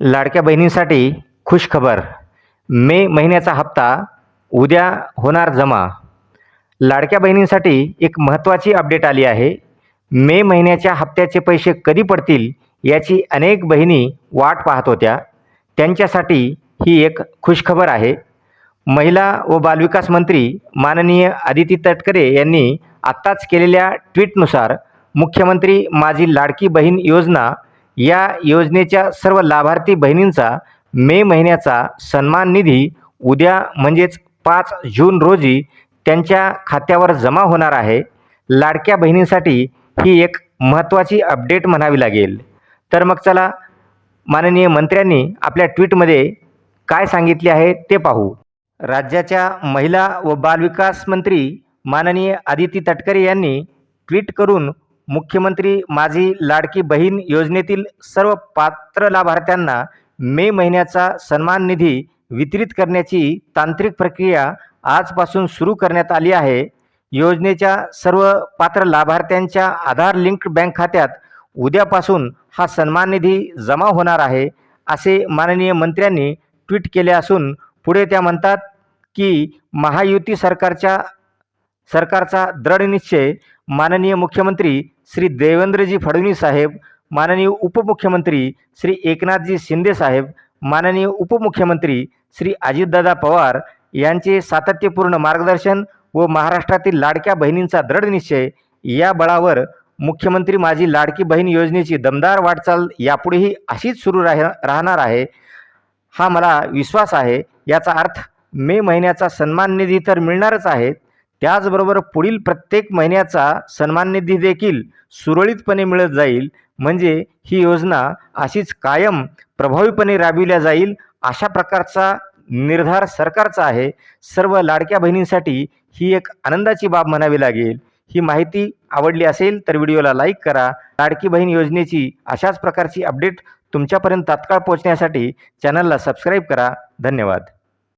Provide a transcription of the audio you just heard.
लाडक्या बहिणींसाठी खुशखबर. मे महिन्याचा हप्ता उद्या होणार जमा. लाडक्या बहिणींसाठी एक महत्त्वाची अपडेट आली आहे. मे महिन्याच्या हप्त्याचे पैसे कधी पडतील याची अनेक बहिणी वाट पाहत होत्या. त्यांच्यासाठी ही एक खुशखबर आहे. महिला व बालविकास मंत्री माननीय आदिती तटकरे यांनी आत्ताच केलेल्या ट्विटनुसार मुख्यमंत्री माझी लाडकी बहीण योजना या योजनेच्या सर्व लाभार्थी बहिणींचा मे महिन्याचा सन्मान निधी उद्या म्हणजेच पाच जून रोजी त्यांच्या खात्यावर जमा होणार आहे. लाडक्या बहिणींसाठी ही एक महत्त्वाची अपडेट म्हणावी लागेल. तर मग चला माननीय मंत्र्यांनी आपल्या ट्विटमध्ये काय सांगितले आहे ते पाहू. राज्याच्या महिला व बालविकास मंत्री माननीय आदिती तटकरे यांनी ट्विट करून मुख्यमंत्री माझी लाडकी बहीण योजनेतील सर्व पात्र लाभार्थ्यांना मे महिन्याचा सन्मान निधी वितरित करण्याची तांत्रिक प्रक्रिया आजपासून सुरू करण्यात आली आहे. योजनेच्या सर्व पात्र लाभार्थ्यांच्या आधार लिंक्ड बँक खात्यात उद्यापासून हा सन्मान निधी जमा होणार आहे असे माननीय मंत्र्यांनी ट्विट केले असून पुढे त्या म्हणतात की महायुती सरकारच्या सरकारचा दृढ निश्चय माननीय मुख्यमंत्री श्री देवेंद्रजी फडणवीस साहेब माननीय उपमुख्यमंत्री श्री एकनाथजी शिंदे साहेब माननीय उपमुख्यमंत्री श्री अजितदादा पवार यांचे सातत्यपूर्ण मार्गदर्शन व महाराष्ट्रातील लाडक्या बहिणींचा दृढ निश्चय या बळावर मुख्यमंत्री माझी लाडकी बहीण योजनेची दमदार वाटचाल यापुढेही अशीच सुरू राह राहणार आहे हा मला विश्वास आहे. याचा अर्थ मे महिन्याचा सन्मान निधी तर मिळणारच आहे त्याचबरोबर पुढील प्रत्येक महिन्याचा सन्मान निधी देखील सुरळीतपणे मिळत जाईल. म्हणजे ही योजना अशीच कायम प्रभावीपणे राबविल्या जाईल अशा प्रकारचा निर्धार सरकारचा आहे. सर्व लाडक्या बहिणींसाठी ही एक आनंदाची बाब म्हणावी लागेल. ही माहिती आवडली असेल तर व्हिडिओला लाईक करा. लाडकी बहीण योजनेची अशाच प्रकारची अपडेट तुमच्यापर्यंत तात्काळ पोहोचण्यासाठी चॅनलला सबस्क्राईब करा. धन्यवाद.